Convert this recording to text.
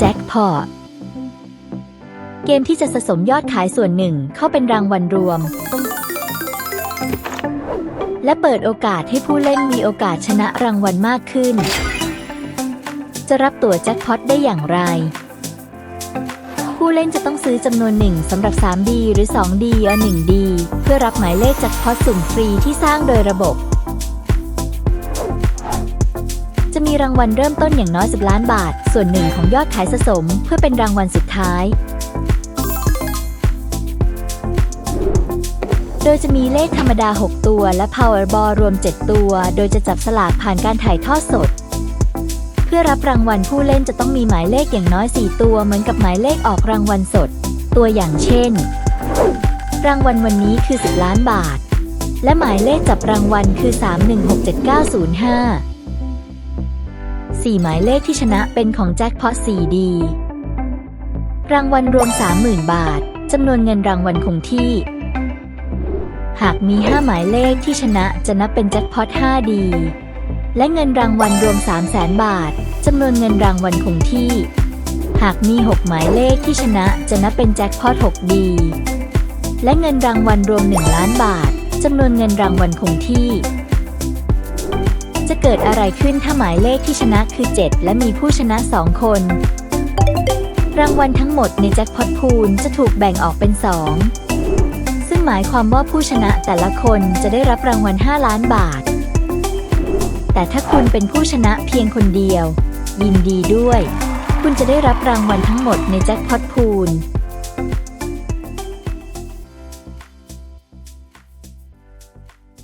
แจ็คพอตเกมที่จะสะสมยอดขายส่วนหนึ่งเข้าเป็นรางวัลรวม และเปิดโอกาสให้ผู้เล่นมีโอกาสชนะรางวัลมากขึ้น จะรับตั๋วแจ็คพอตได้อย่างไร ผู้เล่นจะต้องซื้อจำนวนหนึ่งสำหรับ 3D หรือ 2D อ 1D เพื่อรับหมายเลขแจ็คพอตสุ่มฟรีที่สร้างโดยระบบ จะมีรางวัลเริ่มต้นอย่างน้อย 10 ล้านบาท ส่วนหนึ่งของยอดขายสะสม เพื่อเป็นรางวัลสุดท้าย โดยจะมีเลขธรรมดา 6 ตัว และ Powerball รวม 7 ตัว โดยจะจับสลากผ่านการถ่ายทอดสด เพื่อรับรางวัลผู้เล่นจะต้องมีหมายเลขอย่างน้อย 4 ตัว เหมือนกับหมายเลขออกรางวัลสด ตัวอย่างเช่น รางวัลวันนี้คือ 10 ล้านบาท และหมายเลขจับรางวัลคือ 316795 4 หมายเลขที่ชนะเป็นของแจ็คพอต 4D รางวัลรวม 30,000 บาท จำนวนเงินรางวัลคงที่ หากมี 5 หมายเลขที่ชนะจะนับเป็นแจ็คพอต 5D และเงินรางวัลรวม 300,000บาท จำนวนเงินรางวัลคงที่ หากมี 6 หมายเลขที่ชนะจะนับเป็นแจ็คพอต 6D และเงินรางวัลรวม 1 ล้านบาท จำนวนเงินรางวัลคงที่ จะเกิดอะไรขึ้นถ้าหมายเลขที่ชนะคือ 7 และมีผู้ชนะ 2 คน รางวัลทั้งหมดในแจ็คพอตพูลจะถูกแบ่งออกเป็น 2 ซึ่งหมายความว่าผู้ชนะแต่ละคนจะได้รับรางวัล 5 ล้านบาท แต่ถ้าคุณเป็นผู้ชนะเพียงคนเดียว ยินดีด้วย คุณจะได้รับรางวัลทั้งหมดในแจ็คพอตพูล